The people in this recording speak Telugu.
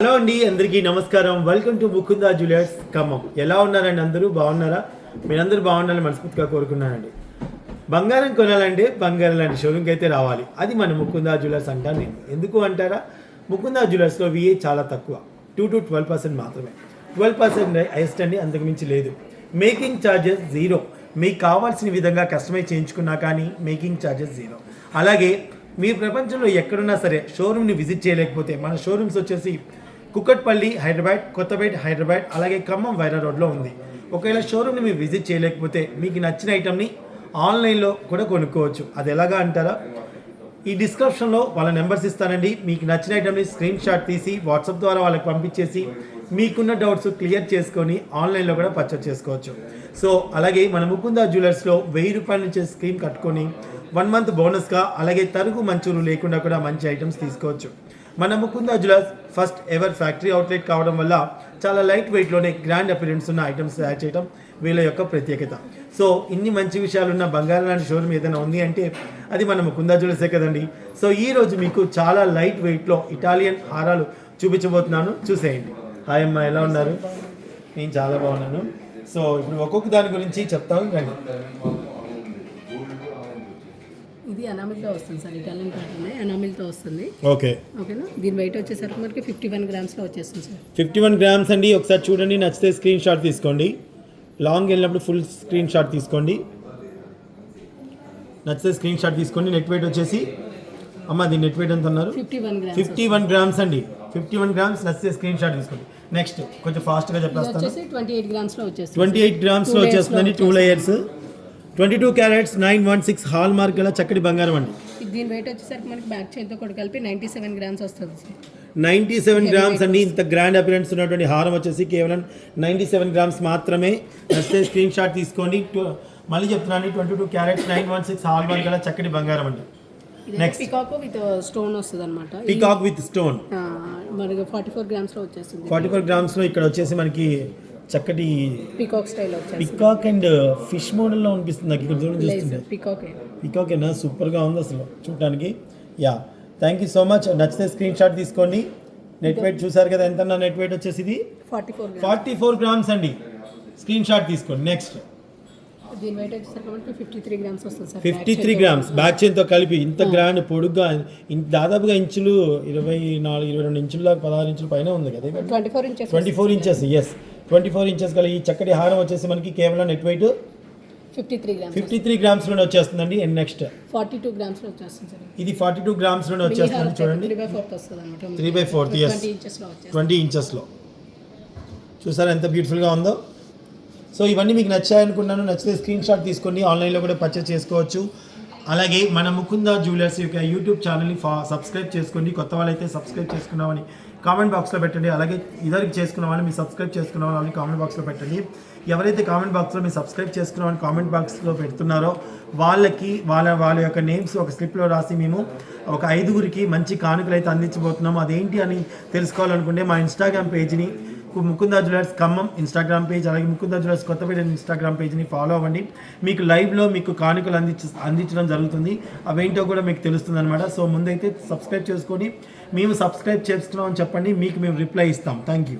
హలో అండి అందరికీ నమస్కారం. Welcome to Mukunda jewellers Khammam ఎలా ఉన్నారండి అందరూ? బాగున్నారా? మీరందరూ బాగుండాలని మనస్ఫూర్తిగా కోరుకున్నానండి బంగారం కొనాలంటే బంగారం లాంటి షోరూమ్కి అయితే రావాలి. అది మన ముకుందా జ్యువెలర్స్ అంటాను. నేను ఎందుకు అంటారా? ముకుందా జ్యువెలర్స్లో విఏ చాలా తక్కువ. టూ టు ట్వెల్వ్ పర్సెంట్ మాత్రమే. ట్వెల్వ్ పర్సెంట్ హైయెస్ట్ అండి అంతకుమించి లేదు. మేకింగ్ ఛార్జెస్ జీరో మీకు కావాల్సిన విధంగా కస్టమైజ్ చేయించుకున్నా కానీ మేకింగ్ ఛార్జెస్ జీరో అలాగే మీరు ప్రపంచంలో ఎక్కడున్నా సరే షోరూమ్ని విజిట్ చేయలేకపోతే మన షోరూమ్స్ వచ్చేసి కుక్కట్పల్లి హైదరాబాద్ కొత్తపేట హైదరాబాద్ అలాగే ఖమ్మం వైరా రోడ్లో ఉంది. ఒకవేళ షోరూమ్ని మీరు విజిట్ చేయలేకపోతే మీకు నచ్చిన ఐటమ్ని ఆన్లైన్లో కూడా కొనుక్కోవచ్చు. అది ఎలాగా అంటారా? ఈ డిస్క్రిప్షన్లో వాళ్ళ నెంబర్స్ ఇస్తానండి. మీకు నచ్చిన ఐటమ్ని స్క్రీన్ షాట్ తీసి వాట్సాప్ ద్వారా వాళ్ళకి పంపించేసి మీకున్న డౌట్స్ క్లియర్ చేసుకొని ఆన్లైన్లో కూడా పర్చేస్ చేసుకోవచ్చు. సో అలాగే మన ముకుందా జ్యువెలర్స్లో వెయ్యి రూపాయల నుంచి స్క్రీన్ కట్టుకొని వన్ మంత్ బోనస్గా అలాగే తరుగు మంచూరు లేకుండా కూడా మంచి ఐటమ్స్ తీసుకోవచ్చు. మన Mukunda jewellers first ever factory outlet కావడం వల్ల చాలా లైట్ వెయిట్లోనే గ్రాండ్ అపిరెన్స్ ఉన్న ఐటమ్స్ తయారు చేయడం వీళ్ళ యొక్క ప్రత్యేకత. సో ఇన్ని మంచి విషయాలు ఉన్న బంగారం లాంటి షోరూమ్ ఏదైనా ఉంది అంటే అది మన ముకుందా జ్యువెలర్సే కదండి. సో ఈ రోజు మీకు చాలా లైట్ వెయిట్లో ఇటాలియన్ హారాలు చూపించబోతున్నాను. చూసేయండి. హాయ్ అమ్మ ఎలా ఉన్నారు? నేను చాలా బాగున్నాను. సో ఇప్పుడు ఒక్కొక్క దాని గురించి చెప్తాను. రండి. ఇది అనామిల్తో వస్తుంది సార్ ఇటాలియన్ కాటన్ అనామిల్తో వస్తుంది. ఓకే. ఓకేనా? దీని వెయిట్ వచ్చేసరికి మనకి ఫిఫ్టీ వన్ గ్రామ్స్లో వచ్చేస్తుంది సార్. ఫిఫ్టీ వన్ గ్రామ్స్ అండి ఒకసారి చూడండి నచ్చితే స్క్రీన్ షాట్ తీసుకోండి. లాంగ్ వెళ్ళినప్పుడు ఫుల్ స్క్రీన్ షాట్ తీసుకోండి. నచ్చితే స్క్రీన్ షాట్ తీసుకోండి నెట్ వెయిట్ వచ్చేసి అమ్మ దీని నెట్ వెయిట్ ఎంత అన్నారు ఫిఫ్టీ వన్ గ్రామ్స్ అండి. ఫిఫ్టీ వన్ గ్రామ్స్ నచ్చితే స్క్రీన్ షాట్ తీసుకోండి. నెక్స్ట్ కొంచెం ఫాస్ట్గా చెప్పేస్తాను. వచ్చేసి ట్వంటీ ఎయిట్ గ్రామ్స్లో వచ్చేస్తుంది ట్వంటీ ఎయిట్ గ్రామ్స్లో వచ్చేస్తుందండి two layers twenty two carats nine one six hallmark గల చక్కటి బంగారం అండి. దీని వెయిట్ వచ్చేసరికి మనకి బ్యాక్ చైన్తో కూడా కలిపి నైంటీ సెవెన్ గ్రామ్స్ వస్తుంది నైంటీ సెవెన్ గ్రామ్స్ అండి. ఇంత గ్రాండ్ అపిరెన్స్ ఉన్నటువంటి హారం వచ్చేసి కేవలం నైంటీ సెవెన్ గ్రామ్స్ మాత్రమే. నచ్చితే స్క్రీన్ షాట్ తీసుకోండి. మళ్ళీ చెప్తున్నాను twenty two carats nine one six hallmark గల చక్కటి బంగారం అండి. Next. పికాక్ విత్ స్టోన్ వస్తుంది అనమాట పికాక్ విత్ స్టోన్ మనకి ఫార్టీ ఫోర్ గ్రామ్స్లో వచ్చేస్తుంది. ఫార్టీ ఫోర్ గ్రామ్స్లో ఇక్కడ వచ్చేసి మనకి చక్కటి peacock style peacock and fish మోడల్లో అనిపిస్తుంది నాకు. ఇక్కడ చూడండి చూస్తుంటే. పికాక్ పికాక్ ఏనా? సూపర్గా ఉంది అసలు చూడటానికి. Yeah. Thank you so much నచ్చితే స్క్రీన్ షాట్ తీసుకోండి. నెట్ వెయిట్ చూసారు కదా ఎంత నెట్ వెయిట్ వచ్చేసి ఇది forty four grams forty four grams అండి స్క్రీన్ షాట్ తీసుకోండి next fifty three grams back చైన్తో కలిపి ఇంత గ్రాండ్ పొడుగ్గా ఇన్- దాదాపుగా ఇంచులు ఇరవై నాలుగు ఇరవై రెండు ఇంచుల దాకా పదహారు ఇంచుల పైన ఉంది కదా twenty four inches twenty four inches yes twenty four inches గల ఈ చక్కటి హారం వచ్చేసి మనకి కేవలం net weight? Fifty three grams fifty three గ్రామ్స్లోనే వచ్చేస్తుందండి. అండ్ నెక్స్ట్ ఫార్టీ టూ గ్రామ్స్లో వచ్చేస్తుంది సార్ ఇది. ఫార్టీ టూ గ్రామ్స్లోనే వచ్చేస్తుంది చూడండి. త్రీ బై ఫోర్త్ వస్తుంది అనమాట త్రీ బై ఫోర్త్ ట్వంటీ ఇంచెస్లో చూసారా ఎంత బ్యూటిఫుల్గా ఉందో? సో ఇవన్నీ మీకు నచ్చాయనుకున్నాను నచ్చితే స్క్రీన్ షాట్ తీసుకొని ఆన్లైన్లో కూడా పర్చేస్ చేసుకోవచ్చు. అలాగే మన ముకుంద జ్యువెలర్స్ యొక్క యూట్యూబ్ ఛానల్ని ఫా సబ్స్క్రైబ్ చేసుకోండి. కొత్త వాళ్ళైతే సబ్స్క్రైబ్ చేసుకున్నామని కామెంట్ బాక్స్లో పెట్టండి. అలాగే ఇద్దరికి చేసుకున్న వాళ్ళు మీరు సబ్స్క్రైబ్ చేసుకున్న వాళ్ళని కామెంట్ బాక్స్లో పెట్టండి. ఎవరైతే కామెంట్ బాక్స్లో మీరు సబ్స్క్రైబ్ చేసుకున్నామని కామెంట్ బాక్స్లో పెడుతున్నారో వాళ్ళకి వాళ్ళ వాళ్ళ యొక్క నేమ్స్ ఒక స్లిప్లో రాసి మేము ఒక ఐదుగురికి మంచి కానుకలు అయితే అందించబోతున్నాము. అదేంటి అని తెలుసుకోవాలనుకుంటే మా Instagram పేజ్ని Mukunda jewellers Khammam Instagram page అలాగే ముకుందా జ్యువెలర్స్ కొత్తపేట ఇన్స్టాగ్రామ్ పేజ్ని ఫాలో అవ్వండి. మీకు లైవ్లో మీకు కానుకలు అందించ అందించడం జరుగుతుంది. అవేంటో కూడా మీకు తెలుస్తుంది అనమాట సో ముందైతే సబ్స్క్రైబ్ చేసుకొని మేము సబ్స్క్రైబ్ చేసుకున్నామని చెప్పండి. మీకు మేము రిప్లై ఇస్తాం. Thank you